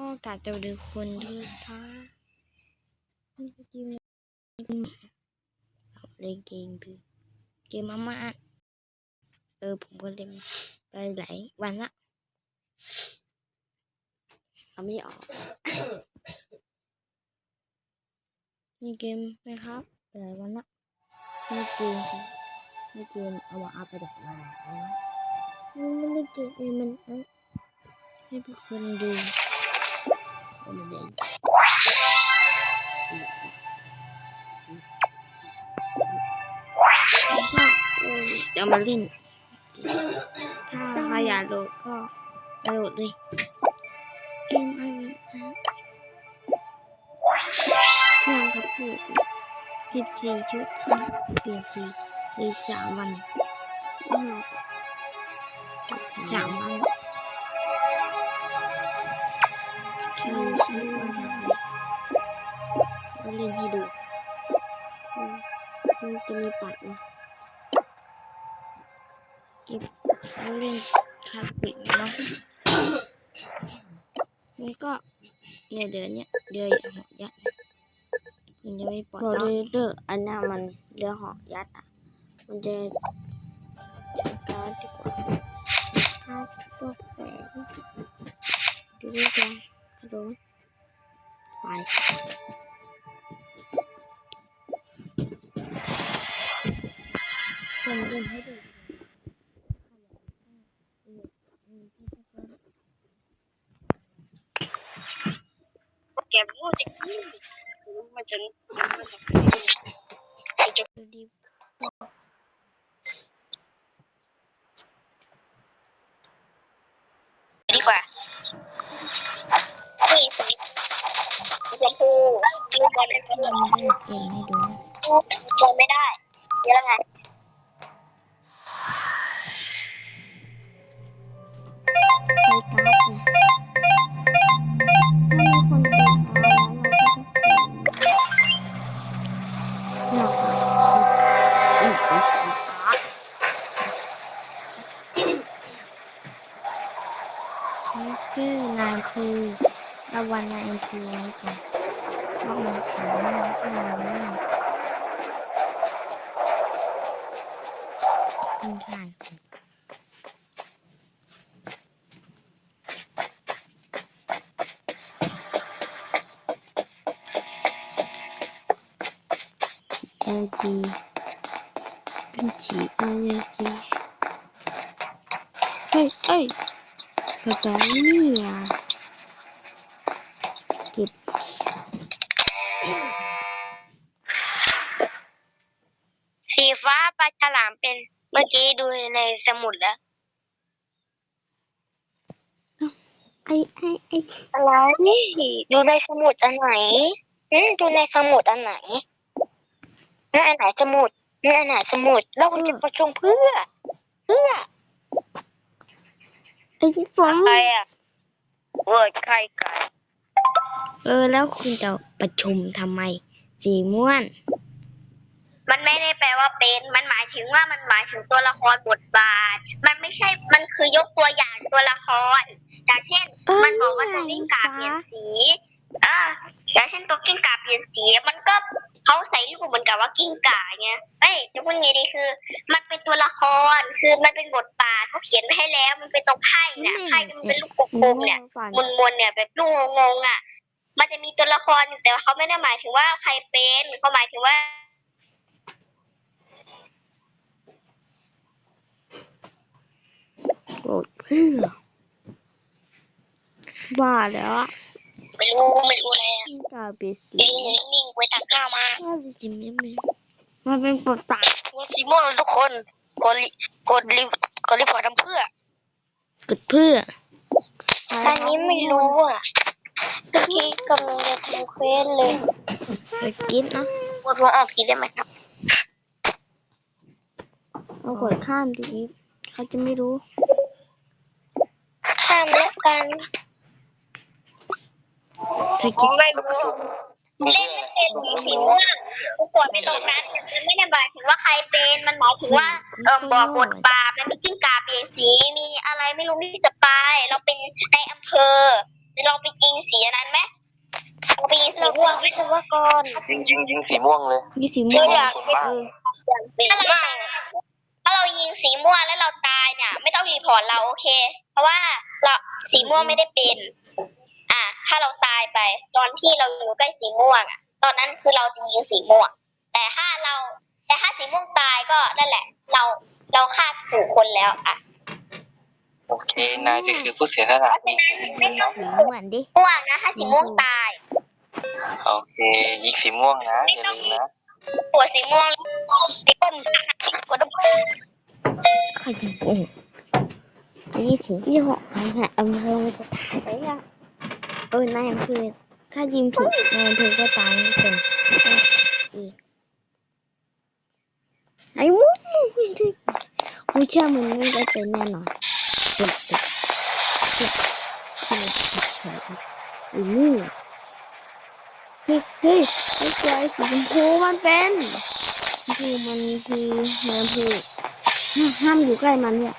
ก็กาจะดูคนทุกท่านนี่ก็เกมเอาเล่นเกมคือเกมมามาเออผมก็เล่นไปหลายวันละเอาไม่ออกมีเกมไหมครับหลายวันละไม่เกมไม่เกมเอามาเอาไปดักมามันไม่ได้เกมเองมันให้ทุกคนดู จะมาเล่น ถ้าใครอยากโหลดก็โหลดเลยเกมอะไรนะเพื่อนเขาพูดสิบสี่ชุดที่เปลี่ยนสีในสามวันอืมสามวัน เราเล่นให้ดูอืมมันจะมีปัดนะเก็บเอาเล่นคาปิดเนาะมันก็เนี่ยเดือนเนี้ยเดือนหกยัดมันจะไม่ปล่อยโรต่อเดอร์อันเนี้ยมันเรือเหาะยัดอะ มันจะการดีกว่าห้าตัวแปดดูดีกว่าฮัลโหลไปผมเล่น ให้ดูแกพูดจริงๆมันจะ ชมพูดูบอลไหนก็ทำดูเล่นเกมให้ดูบอลไม่ได้เดี๋ยวไงใช้การ์ดไงถ้ามีคนเปิดเอาแล้วเราก็ต้องเปิดเนี่ยค่ะอืมเอาสีฟ้าชื่อนายคือระวันนายคือไว้ก่อนเพราะมันขายมากใช่ไหมเนี่ย คุณชายเอดีเป็นจีเอดีเฮ้ยเฮ้ยแบบนี้อะเก็บสีฟ้าปลาฉลามเป็น เมื่อกี้ดูในสมุดแล้วไอ้ไอ้ไอ้อะไรนี่ดูในสมุดอันไหนอืมดูในสมุดอันไหนนี่อันไหนสมุดนี่อันไหนสมุดแล้วคุณจะประชุมเพื่อ เพื่อไอ้ที่ผมใครอะเวิร์ดใครกันเออแล้วคุณจะประชุมทำไมสีม่วน มันไม่ได้แปลว่าเป็น มันหมายถึงว่ามันหมายถึงตัวละครบทบาท มันไม่ใช่ มันคือยกตัวอย่างตัวละครอย่างเช่น มันบอกว่าจะกิ้งก่าเปลี่ยนสีอ่าอย่างเช่นตัวกิ้งก่าเปลี่ยนสี มันก็เขาใส่รูปเหมือนกับว่ากิ้งก่าไงเอ้ยจะพูดไงดีคือ มันเป็นตัวละคร คือมันเป็นบทบาทเขาเขียนไว้ให้แล้ว มันเป็นตรงไพ่เนี่ยไพ่มันเป็นลูกกลมๆเนี่ยฝันมนมนๆเนี่ยแบบลูกงงๆอะ มันจะมีตัวละครอยู่แต่ว่าเขาไม่ได้หมายถึงว่าใครเป็นเขาหมายถึงว่า โกรธเพื่อ บ้าแล้วอะไม่รู้ไม่รู้อะไรอะกิ้งก่าเปลี่ยนสียืนอยู่นิ่งๆไว้ตักข้าวมาน่าจะจริงไหมไม่มันเป็นบทบาทตัวสีม่วงทุกคนกดลิกดรีกดรีพอร์ตทำเพื่อกดเพื่ออันนี้ไม่รู้อะเมื่อกี้กำลังจะทำเควสเลยไปกินเนาะกดลงออกทีได้ไหมครับเอากดข้ามดีเขาจะไม่รู้ข้ามแล้วกันเธอกินไม่รู้เล่นไม่เป็นสีสีม่วงกูกดไปตรงนั้นมันไม่ได้หมายถึงว่าใครเป็นมันหมายถึงว่าเออบอกบทบาทมันมีจิ้งกาเปลี่ยนสีมีอะไรไม่รู้มีสปายเราเป็นในอำเภอเราไปจริงสีนยิงยิงยิงสีม่วงเลยยี่สีม่วองอยากส่วนมากเออถ้าเราถ้าเรายิงสีม่วงแล้วเราตายเนี่ย ไม่ต้องรีพอร์ตเราโอเค ราะว่าเราสีม่วงไม่ได้เป็น อะถ้าเราตายไป ตอนที่เราอยู่ใกล้สีม่วงอะตอนนั้นคือเราจะยิงสีม่วง แต่ถ้าเรา แต่ถ้าสีม่วงตายก็นั่นแหละ เราเราฆ่าถูกคนแล้วอะโอเคนายก็คือผู้เสียสละนี่คือยิงนะสีเหมือนดิ ม่วงนะถ้าสีม่วงตาย โอเคยิงสีม่วงนะอย่าลืมนะหัวสีม่วงไอ้ต้นกดต้นใครจะโอ้ยี่สี ยี่ห้ออะไรเนี่ยอำเภอมันจะตายไปยังเออนายอำเภอถ้ายิงผิดนายอำเภอก็ตายไม่เป็นอีกไอ้มุ้งกูเชื่อมันไม่ได้เป็นแน่นอนติดติดติดติดติดอีนี่เฮ้ยเฮ้ยไอ้ตัวไอ้สีชมพูมันเป็นคือมันคือมันคือห้ามห้ามอยู่ใกล้มันเนี่ย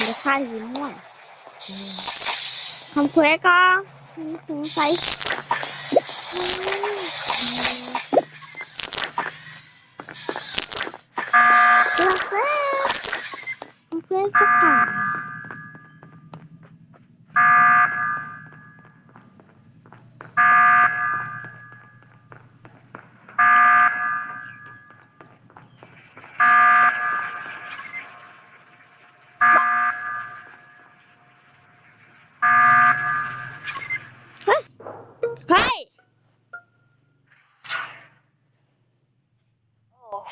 มันจะฆ่าสีม่วงทำเควสก่อนถึงใส่เลือกเควสทำเควสสักก่อย เฮ้ย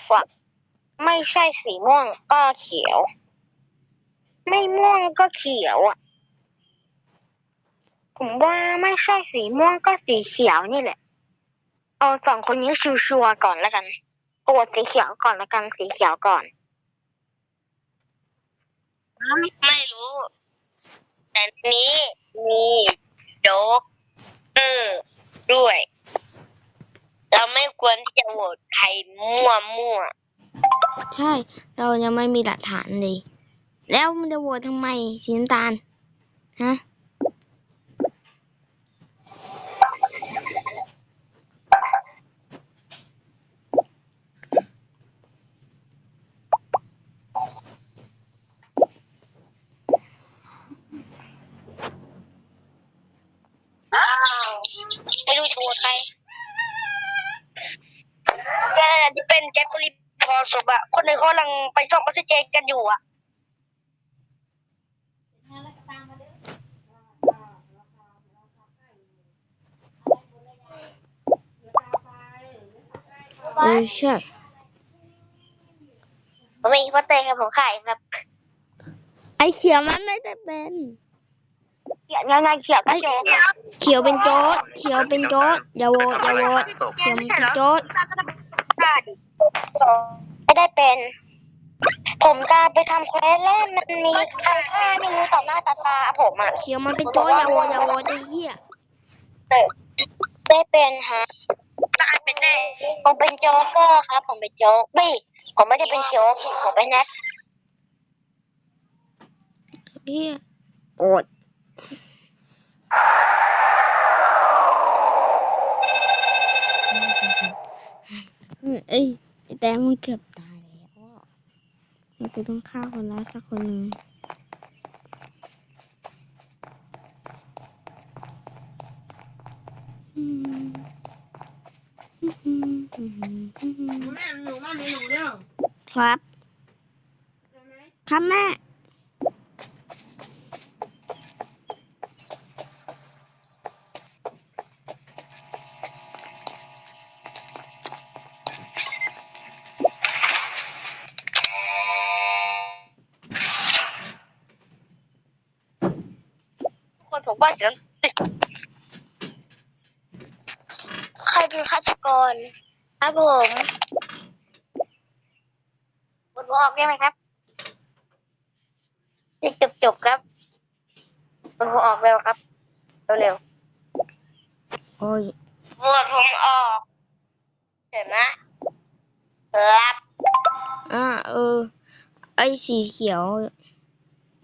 ฝักไม่ ใช่สีม่วงก็เขียว ไม่ม่วงก็เขียวอะ ผมว่าไม่ใช่สีม่วงก็สีเขียวนี่แหละ เอาสองคนนี้ชัวร์ก่อนแล้วกันโหวตสีเขียวก่อนแล้วกันสีเขียวก่อน ไม่รู้ แต่นี้มีโจ๊กเออด้วย เราไม่ควรที่จะโหวตใครมั่วมั่ว ใช่ เรายังไม่มีหลักฐานเลย แล้วมันจะโหวตทำไมสีน้ำตาล ฮะ ไม่รู้จะโหวตใครแกที่เป็นแจ็คกุลิพ อศพอะคนหนึ่งเขากำลังไปซ่อมออกซิเจนกันอยู่อะเออใช่ผมมีพ่อเต้ครับผมขายครับไอเขียวมันไม่ได้เป็น เขียวยังไงเขียวก็โจ๊กเขียวเป็นโจ๊ดเขียวเป็นโจ๊ดอย่าโหวตอย่าโหวตเขียวเป็นโจ๊ด ไม่ได้เป็น ผมการไปทำเควสแล้วมันมีใครฆ่าไม่รู้ต่อหน้าต่อตาผมอะเขียวมันเป็นโจ๊ดอย่าโหวตอย่าโหวตไอ้เหี้ยได้เป็นฮะตายเป็นแน่ผมเป็นโจ๊กเกอร์ครับ ผมเป็นโจ๊กไม่ผมไม่ได้เป็นโจ๊กผมเป็นแนทเหี้ยโอดอืมเอ้ยไอ้ แต้มมันเกือบตายแล้วอะงั้นกูต้องฆ่าคนร้ายสักคนหนึ่งอืมอืมอืมอืมอืมแม่หนูมาเมนูเด้อครับ ครับแม่ ว่าเสียงใครเป็นฆาตกรครับผมกดหัวออกได้ไหมครับนี่จบจบๆครับกดหัวออกเร็วครับเร็วโอ้ยๆโหวตผมออกเห็นนะครับอ่าเออ ไอ้สีเขียว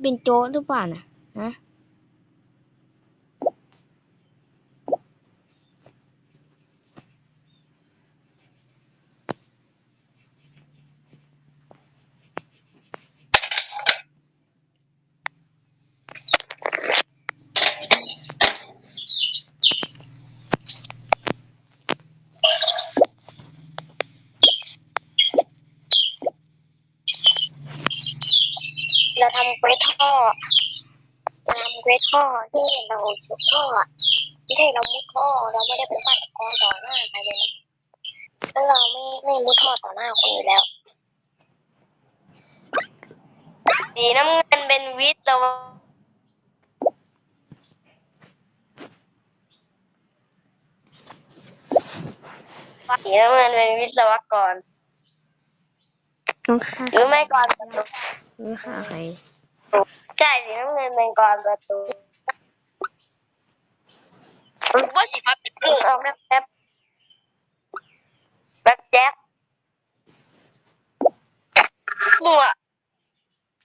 เป็นโจ๊กหรือเปล่าน่ะฮะ เราทำเควสท่อตามเควสท่อที่เราจุดท่อที่ให้เรามุดท่อเราไม่ได้เป็นฆาตกรต่อหน้าใครเลยนะแล้วเราไม่ไม่มุดท่อต่อหน้าคนอยู่แล้วสีน้ำเงินเป็นวิศวะสีน้ำเงินเป็นวิศวกรต้องฆ่าหรือไม่ก่อน ประตูหรือฆ่าใครใช่สีน้ำเงินเป็นก่อนประตูหรือว่าสีฟ้าเป็นเออออกแป๊บแป๊บแป๊บแจ๊กมั่ว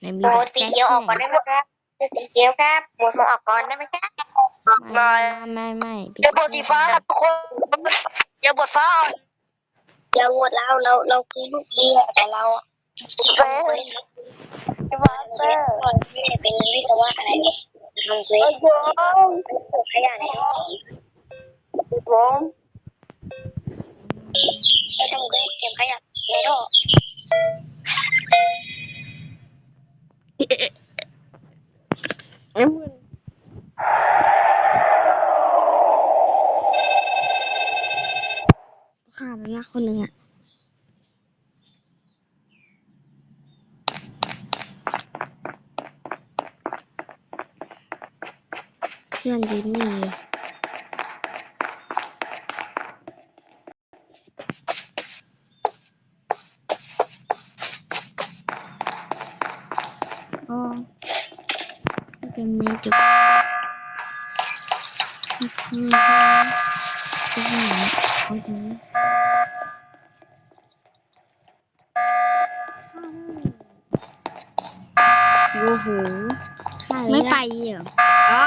ในมีโหวแบบตสีเขียวออกก่อนได้ไหมครับสีเขียวครับโหวตมาออกก่อนได้ไหมครับไม่ไม่ไม่พี่เดี๋ยวบทสีฟ้าครับทุกคนเดี๋ยวบทฟ้าอ่อนเราโหวตเราเราเราคือลูกเรือแต่เราอะ เฟ้สีฟ้าเตอร์ไม่ได้เป็นวิศวะอะไรเนี่ยทำเควโอ้สโหเก็บขยะในท่อมเราทำเควสเก็บขยะในท่อน้ำเงิน ฆ่าไปละคนหนึ่งอะ เพื่อนยืนนี่เลยอ๋อเป็นเมจุกนี่คือเป็นหนังโอเคโอ้โหไม่ไปเหรอ